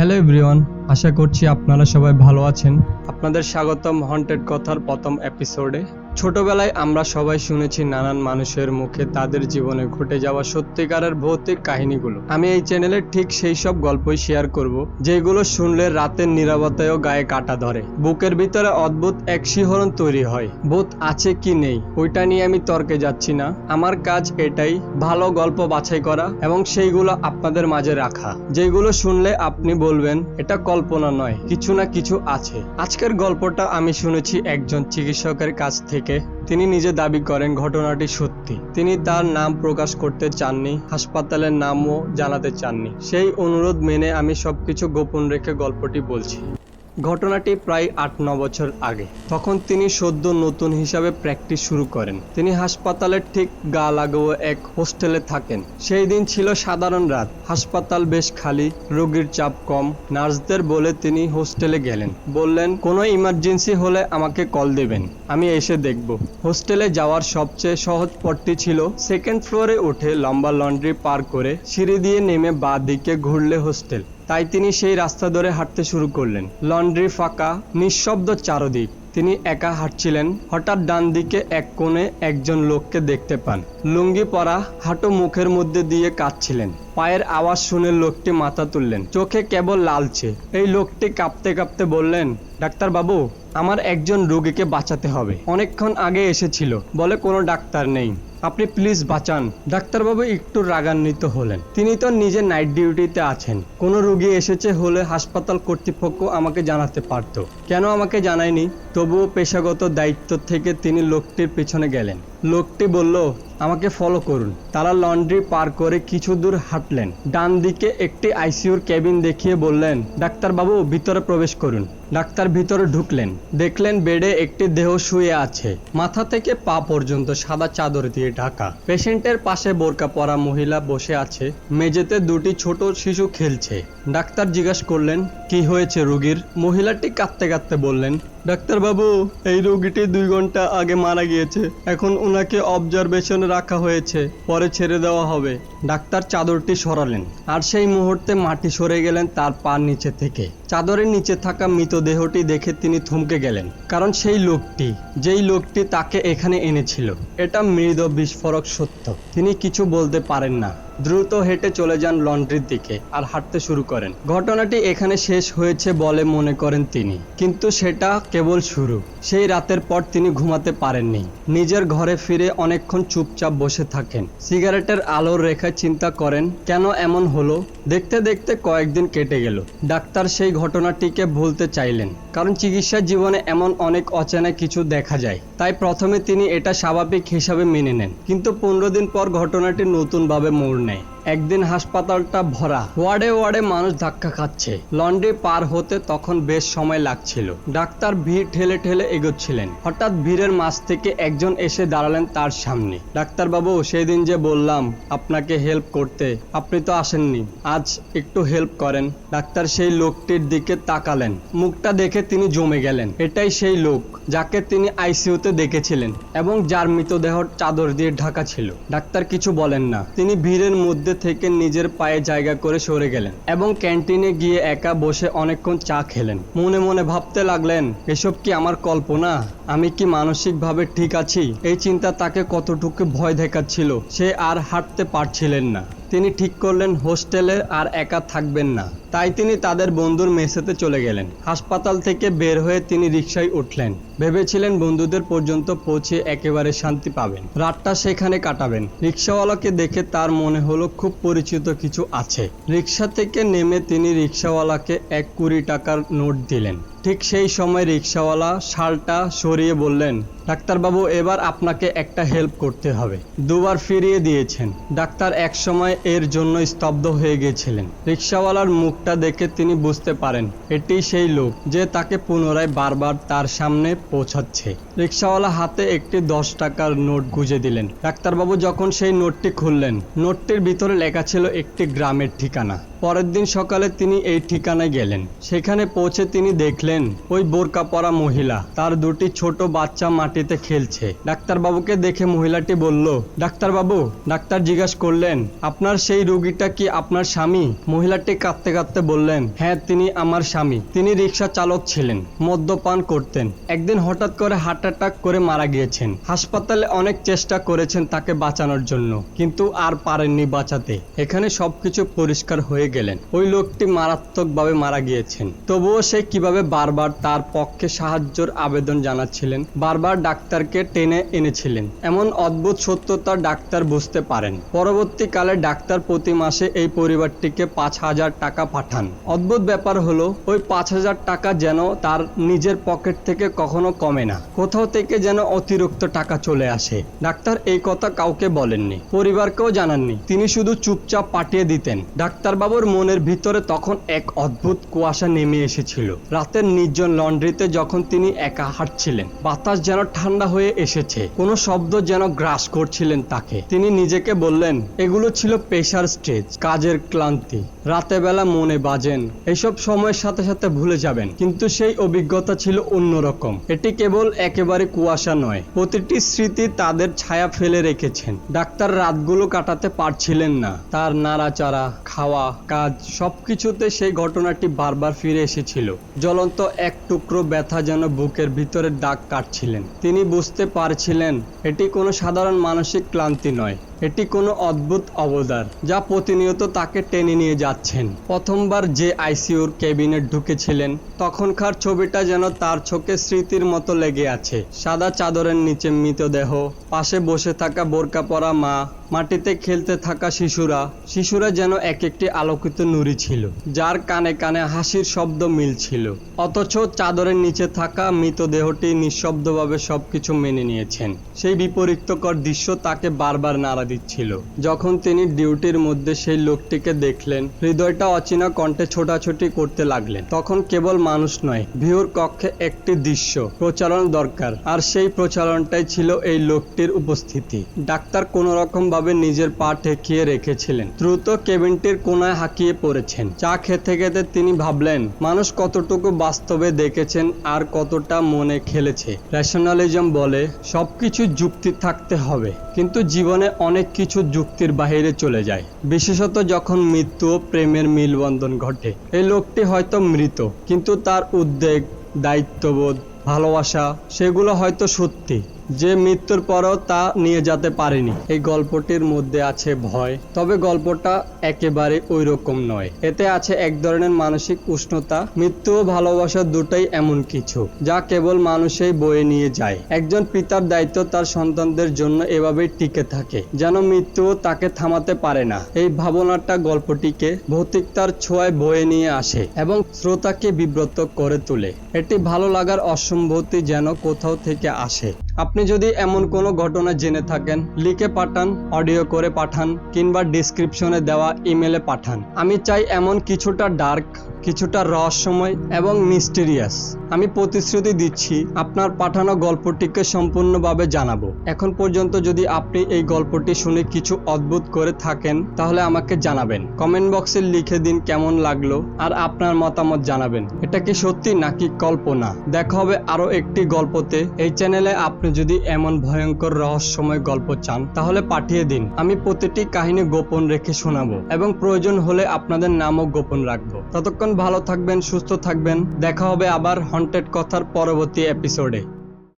Hello everyone আশা করছি আপনারা সবাই ভালো আছেন। আপনাদের স্বাগতম হন্টেড কথার প্রথম এপিসোডে ছোটবেলায় আমরা সবাই শুনেছি, নানান মানুষের মুখে তাদের জীবনে ঘটে যাওয়া সত্যিকারের ভৌতিক কাহিনীগুলো। আমি এই চ্যানেলে ঠিক সেই সব গল্পই শেয়ার করব, যেগুলো শুনলে রাতের নিরাপত্তায়ও গায়ে কাটা ধরে। বুকের ভিতরে অদ্ভুত এক শিহরণ তৈরি হয়, ভূত আছে কি নেই, ওইটা নিয়ে আমি তর্কে যাচ্ছি না। আমার কাজ এটাই, ভালো গল্প বাছাই করা এবং সেইগুলো আপনাদের মাঝে রাখা। যেগুলো শুনলে আপনি বলবেন, এটা কল্পনা নয়, কিছু না কিছু আছে। আজকের গল্পটা আমি শুনেছি একজন চিকিৎসকের কাছ থেকে। তিনি নিজে দাবি করেন ঘটনাটি সত্যি। তিনি তার নাম প্রকাশ করতে চাননি, হাসপাতালের নামও জানাতে চাননি। সেই অনুরোধ মেনে আমি সবকিছু গোপন রেখে গল্পটি বলছি। ঘটনাটি প্রায় আট, ন বছর আগে। তখন তিনি সদ্য নতুন হিসাবে প্র্যাকটিস শুরু করেন। তিনি হাসপাতালের ঠিক গা লাগোয়া এক হোস্টেলে থাকেন। সেই দিন ছিল সাধারণ রাত। হাসপাতাল বেশ খালি, রোগীর চাপ কম। নার্সদের বলে তিনি হোস্টেলে গেলেন। বললেন, কোনো ইমার্জেন্সি হলে আমাকে কল দেবেন। আমি এসে দেখব। হোস্টেলে যাওয়ার সবচেয়ে সহজ পথটি ছিল সেকেন্ড ফ্লোরে উঠে লম্বা লন্ড্রি পার করে সিঁড়ি দিয়ে নেমে বাঁ দিকে ঘুরলে হোস্টেল। তাই তিনি সেই রাস্তা ধরে হাঁটতে শুরু করলেন। লন্ড্রি ফাঁকা, নিঃশব্দ চারদিক। তিনি একা হাঁটছিলেন, হঠাৎ ডান দিকে এক কোণে একজন লোককে দেখতে পান। লুঙ্গি পরা, হাঁটু মুখের মধ্যে দিয়ে কাঁদছিলেন। পায়ের আওয়াজ শুনে লোকটি মাথা তুললেন। চোখে কেবল লালছে এই লোকটি কাঁপতে কাঁপতে বললেন ডাক্তার বাবু আমার একজন রোগীকে বাঁচাতে হবে। অনেকক্ষণ আগে এসেছিল। বলে কোনো ডাক্তার নেই। আপনি প্লিজ বাঁচান। ডাক্তারবাবু একটু রাগান্বিত হলেন। তিনি তো নিজে নাইট ডিউটিতে আছেন। কোনো রুগী এসেছে হলে হাসপাতাল কর্তৃপক্ষ আমাকে জানাতে পারত। কেন আমাকে জানায়নি? তবুও পেশাগত দায়িত্ব থেকে তিনি লোকটির পেছনে গেলেন। লোকটি বলল, আমাকে ফলো করুন। তারা লন্ড্রি পার করে কিছু দূর হাঁটলেন। ডান দিকে একটি আইসিইউর কেবিন দেখিয়ে বললেন, ডাক্তারবাবু, ভিতরে প্রবেশ করুন। ডাক্তার ভিতরে ঢুকলেন। দেখলেন বেডে একটি দেহ শুয়ে আছে। মাথা থেকে পা পর্যন্ত সাদা চাদর দিয়ে ঢাকা। পেশেন্টের পাশে বোরকা পরা মহিলা বসে আছে। মেঝেতে দুটি ছোট শিশু খেলছে। ডাক্তার জিজ্ঞাসা করলেন, কি হয়েছে রুগীর? মহিলাটি কাঁদতে কাঁদতে বললেন ডাক্তারবাবু, এই রোগীটি দুই ঘণ্টা আগে মারা গিয়েছে। এখন ওনাকে অবজারভেশনে রাখা হয়েছে। পরে ছেড়ে দেওয়া হবে। ডাক্তার চাদরটি সরালেন। আর সেই মুহূর্তে মাটি সরে গেলেন তার পা নিচে থেকে। চাদরের নিচে থাকা মৃতদেহটি দেখে তিনি থমকে গেলেন। কারণ সেই লোকটি, যেই লোকটি তাকে এখানে এনেছিল। এটা মৃদ বিস্ফোরক সত্য। তিনি কিছু বলতে পারেন না। দ্রুত হেঁটে চলে যান লন্ড্রির দিকে আর হাঁটতে শুরু করেন। ঘটনাটি এখানে শেষ হয়েছে বলে মনে করেন তিনি। কিন্তু সেটা কেবল শুরু। সেই রাতের পর তিনি ঘুমাতে পারেননি। নিজের ঘরে ফিরে অনেকক্ষণ চুপচাপ বসে থাকেন। সিগারেটের আলোর রেখায় চিন্তা করেন, কেন এমন হলো? দেখতে দেখতে কয়েকদিন কেটে গেল। ডাক্তার সেই ঘটনাটিকে ভুলতে চাইলেন, কারণ চিকিৎসা জীবনে এমন অনেক অচেনা কিছু দেখা যায়। তাই প্রথমে তিনি এটা স্বাভাবিক হিসাবে মেনে নেন। কিন্তু পনেরো দিন পর ঘটনাটি নতুনভাবে মোড় নেয়। Right. একদিন হাসপাতালটা ভরা। ওয়ার্ডে ওয়ার্ডে মানুষ ধাক্কা খাচ্ছে। লন্ড্রি পার হতে তখন বেশ সময় লাগছিল। ডাক্তার ভিড় ঠেলে ঠেলে এগোচ্ছিলেন। হঠাৎ ভিড়ের মাঝ থেকে একজন এসে দাঁড়ালেন তার সামনে। ডাক্তারবাবু, সেদিন যে বললাম আপনাকে হেল্প করতে, আপনি তো আসেননি। আজ একটু হেল্প করেন। ডাক্তার সেই লোকটির দিকে তাকালেন। মুখটা দেখে তিনি জমে গেলেন। এটাই সেই লোক যাকে তিনি আইসিইউতে দেখেছিলেন এবং যার মৃতদেহ চাদর দিয়ে ঢাকা ছিল। ডাক্তার কিছু বলেন না। তিনি ভিড়ের মধ্যে থেকে নিজের পায়ে জায়গা করে সরে গেলেন এবং ক্যান্টিনে গিয়ে একা বসে অনেকক্ষণ চা খেলেন। মনে মনে ভাবতে লাগলেন, এসব কি আমার কল্পনা? আমি কি মানসিকভাবে ঠিক আছি? এই চিন্তা তাকে কতটুকু ভয় দেখাচ্ছিল, সে আর হাঁটতে পারছিলেন না। তিনি ঠিক করলেন হোস্টেলে আর একা থাকবেন না। তাই তিনি তাদের বন্ধুর মেসেতে চলে গেলেন। হাসপাতাল থেকে বের হয়ে তিনি রিকশায় উঠলেন। ভেবেছিলেন বন্ধুদের পর্যন্ত পৌঁছে একেবারে শান্তি পাবেন। রাতটা সেখানে কাটাবেন। রিক্সাওয়ালাকে দেখে তার মনে হলো খুব পরিচিত কিছু আছে। রিক্সা থেকে নেমে তিনি রিক্সাওয়ালাকে এক কুড়ি টাকার নোট দিলেন। ঠিক সেই সময় রিক্সাওয়ালা শালটা সরিয়ে বললেন, ডাক্তারবাবু, এবার আপনাকে একটা হেল্প করতে হবে। দুবার ফিরিয়ে দিয়েছেন। ডাক্তার এক সময় এর জন্য স্তব্ধ হয়ে গিয়েছিলেন রিক্সাওয়ালার মুখটা দেখে তিনি বুঝতে পারেন, এটি সেই লোক যে তাকে পুনরায় বারবার তার সামনে পৌঁছাচ্ছে। রিক্সাওয়ালা হাতে একটি দশ টাকার নোট গুঁজে দিলেন। ডাক্তারবাবু যখন সেই নোটটি খুললেন, নোটটির ভিতরে লেখা ছিল একটি গ্রামের ঠিকানা। পরের দিন সকালে তিনি এই ঠিকানায় গেলেন। সেখানে পৌঁছে তিনি দেখলেন, ওই বোরকা পরা মহিলা, তার দুটি ছোট বাচ্চা মাটিতে খেলছে। ডাক্তারবাবুকে দেখে মহিলাটি বলল, ডাক্তারবাবু, ডাক্তার জিজ্ঞাসা করলেন, আপনার সেই রোগীটা কি আপনার স্বামী? মহিলাটি কাঁদতে কাঁদতে বললেন হ্যাঁ তিনি আমার স্বামী। তিনি রিক্সা চালক ছিলেন, মদ্যপান করতেন। একদিন হঠাৎ করে হার্ট অ্যাটাক করে মারা গিয়েছেন। হাসপাতালে অনেক চেষ্টা করেছেন তাকে বাঁচানোর জন্য, কিন্তু আর পারেননি বাঁচাতে। এখানে সবকিছু পরিষ্কার হয়ে গেলেন। ওই লোকটি মারাত্মকভাবে মারা গিয়েছেন। তবুও সে কীভাবে বারবার তার পক্ষে সাহায্যের আবেদন জানাচ্ছিলেন, বারবার ডাক্তারকে টেনে এনেছিলেন, এমন অদ্ভুত সত্যতা ডাক্তার বুঝতে পারেন। পরবর্তীকালে ডাক্তার প্রতি মাসে এই পরিবারটিকে পাঁচ হাজার টাকা পাঠান। অদ্ভুত ব্যাপার হলো, ওই পাঁচ হাজার টাকা যেন তার নিজের পকেট থেকে কখনো কমে না, কোথাও থেকে যেন অতিরিক্ত টাকা চলে আসে। ডাক্তার এই কথা কাউকে বলেননি, পরিবারকেও জানাননি, তিনি শুধু চুপচাপ পাঠিয়ে দিতেন। ডাক্তারবাবুর মনের ভিতরে তখন এক অদ্ভুত কুয়াশা নেমে এসেছিল। রাতের নির্জন লন্ড্রিতে যখন তিনি একা হাঁটছিলেন, বাতাস যেন ঠান্ডা হয়ে এসেছে, কোনো শব্দ যেন গ্রাস করছিলেন তাকে। তিনি নিজেকে বললেন, এগুলো ছিল পেশার স্ট্রেজ কাজের ক্লান্তি। রাতে বেলা মনে বাজেন, এসব সময়ের সাথে সাথে ভুলে যাবেন। কিন্তু সেই অভিজ্ঞতা ছিল অন্যরকম এটি কেবল একেবারে কুয়াশা নয়, প্রতিটি স্মৃতি তাদের ছায়া ফেলে রেখেছেন। ডাক্তার রাতগুলো কাটাতে পারছিলেন না। তার নাড়াচাড়া, খাওয়া কাজ, সবকিছুতে সেই ঘটনাটি বারবার ফিরে এসেছিল। জ্বলন্ত এক টুকরো ব্যথা যেন বুকের ভিতরে দাগ কাটছিলেন। তিনি বুঝতে পারছিলেন, এটি কোনো সাধারণ মানসিক ক্লান্তি নয়। এটি কোনো অদ্ভুত অবদান যা প্রতিনিয়ত তাকে টেনে নিয়ে যাচ্ছেন। প্রথমবার যে আইসিইউর কেবিনে ঢুকেছিলেন, তখনকার ছবিটা যেন তার চোখে স্মৃতির মতো লেগে আছে। সাদা চাদরের নিচে মৃতদেহ, পাশে বসে থাকা বোরকা পরা মা, মাটিতে খেলতে থাকা শিশুরা শিশুরা যেন এক একটি আলোকিত নুরি ছিল, যার কানে কানে হাসির শব্দ মিলছিল। অথচ চাদরের নিচে থাকা মৃতদেহটি নিঃশব্দভাবে সবকিছু মেনে নিয়েছেন। সেই বিপরীতকর দৃশ্য তাকে বারবার নাড়া দিচ্ছিল। যখন তিনি ডিউটির মধ্যে সেই লোকটিকে দেখলেন, হৃদয়টা অচেনা কণ্ঠে ছোটাছুটি করতে লাগলেন। তখন কেবল মানুষ নয়, ভিউর কক্ষে একটি দৃশ্য, প্রচারণ দরকার। আর সেই প্রচারণটাই ছিল এই লোকটির উপস্থিতি। ডাক্তার কোনো রকম ভাবে নিজের পা ঠেকিয়ে রেখেছিলেন। দ্রুত কেবিনটির কোনায় হাঁকিয়ে পড়েছেন। চা খেতে খেতে তিনি ভাবলেন, মানুষ কতটুকু বাস্তবে দেখেছেন আর কতটা মনে খেলেছে। রেশনালিজম বলে, সবকিছু যুক্তি থাকতে হবে। কিন্তু জীবনে অনেক কিছু যুক্তির বাহিরে চলে যায়। বিশেষত যখন মৃত্যু ও প্রেমের মিলবন্ধন ঘটে। এই লোকটি হয়তো মৃত, কিন্তু তার উদ্বেগ, দায়িত্ববোধ, ভালোবাসা, সেগুলো হয়তো সত্যি। যে মৃত্যুর পরও তা নিয়ে যেতে পারেনি। এই গল্পটির মধ্যে আছে ভয়, তবে গল্পটা একেবারে ওই রকম নয়। এতে আছে এক ধরনের মানসিক উষ্ণতা, মৃত্যু ও ভালোবাসা দুটাই এমন কিছু, যা কেবল মানুষই বয়ে নিয়ে যায়। একজন পিতার দায়িত্ব তার সন্তানদের জন্য এভাবেই টিকে থাকে, যেন মৃত্যুও তাকে থামাতে পারে না। এই ভাবনাটা গল্পটিকে ভৌতিকতার ছোঁয়ায় বয়ে নিয়ে আসে এবং শ্রোতাকে বিব্রত করে তোলে। এটি ভালো লাগার অসম্ভূতি যেন কোথাও থেকে আসে। আপনি যদি এমন কোনো ঘটনা জেনে থাকেন, লিখে পাঠান অডিও করে পাঠান, কিংবা ডিসক্রিপশনে দেওয়া ইমেলে পাঠান। আমি চাই এমন কিছুটা ডার্ক কিছুটা রহস্যময় এবং মিস্টেরিয়াস আমি প্রতিশ্রুতি দিচ্ছি আপনার পাঠানো গল্পটিকে সম্পূর্ণভাবে জানাব। এখন পর্যন্ত যদি আপনি এই গল্পটি শুনে কিছু অদ্ভুত করে থাকেন, তাহলে আমাকে জানাবেন। কমেন্ট বক্সে লিখে দিন কেমন লাগল আর আপনার মতামত জানাবেন। এটা কি সত্যি নাকি কল্পনা? দেখা হবে আরও একটি গল্পতে। এই চ্যানেলে আপনি যদি এমন ভয়ঙ্কর রহস্যময় গল্প চান, তাহলে পাঠিয়ে দিন। আমি প্রতিটি কাহিনী গোপন রেখে শোনাবো এবং প্রয়োজন হলে আপনাদের নামও গোপন রাখব। ভালো থাকবেন সুস্থ থাকবেন। দেখা হবে আবার হন্টেড কথার পরবর্তী এপিসোডে